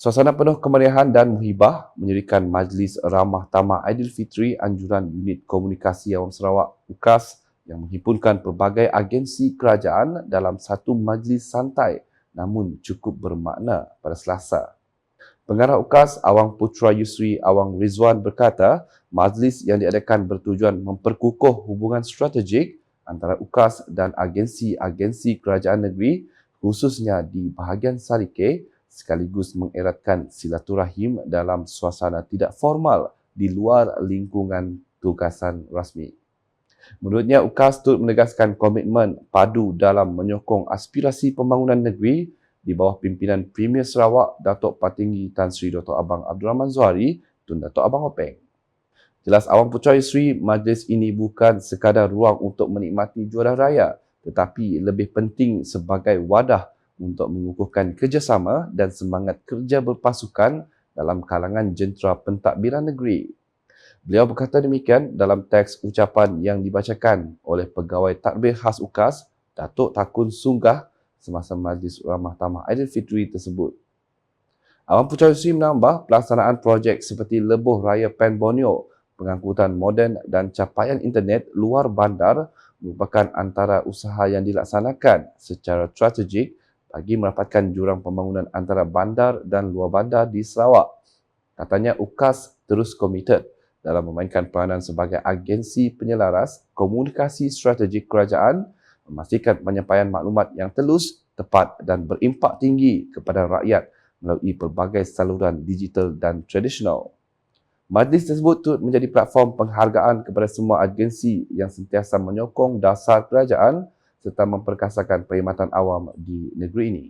Suasana penuh kemeriahan dan muhibah menjadikan Majlis Ramah Tamah Aidilfitri Anjuran Unit Komunikasi Awam Sarawak UKAS yang menghimpunkan pelbagai agensi kerajaan dalam satu majlis santai namun cukup bermakna pada Selasa. Pengarah UKAS Awang Putra Yusri Awang Rizwan berkata, majlis yang diadakan bertujuan memperkukuh hubungan strategik antara UKAS dan agensi-agensi kerajaan negeri khususnya di bahagian Sarike sekaligus mengeratkan silaturahim dalam suasana tidak formal di luar lingkungan tugasan rasmi. Menurutnya, UKAS turut menegaskan komitmen padu dalam menyokong aspirasi pembangunan negeri di bawah pimpinan Premier Sarawak Datuk Patinggi Tan Sri Dr. Abang Abdul Rahman Zuhari Tun Datuk Abang Openg. Jelas Awang Putra Yusri, majlis ini bukan sekadar ruang untuk menikmati juara raya tetapi lebih penting sebagai wadah untuk mengukuhkan kerjasama dan semangat kerja berpasukan dalam kalangan jentera pentadbiran negeri. Beliau berkata demikian dalam teks ucapan yang dibacakan oleh pegawai tadbir khas UKAS, Datuk Takun Sunggah semasa Majlis Ramah Tamah Aidilfitri tersebut. Awang Putra Yusri menambah pelaksanaan projek seperti Lebuh Raya Pen Borneo, pengangkutan moden dan capaian internet luar bandar merupakan antara usaha yang dilaksanakan secara strategik bagi merapatkan jurang pembangunan antara bandar dan luar bandar di Sarawak. Katanya UKAS terus komited dalam memainkan peranan sebagai agensi penyelaras komunikasi strategik kerajaan memastikan penyampaian maklumat yang telus, tepat dan berimpak tinggi kepada rakyat melalui pelbagai saluran digital dan tradisional. Majlis tersebut turut menjadi platform penghargaan kepada semua agensi yang sentiasa menyokong dasar kerajaan serta memperkasakan perkhidmatan awam di negeri ini.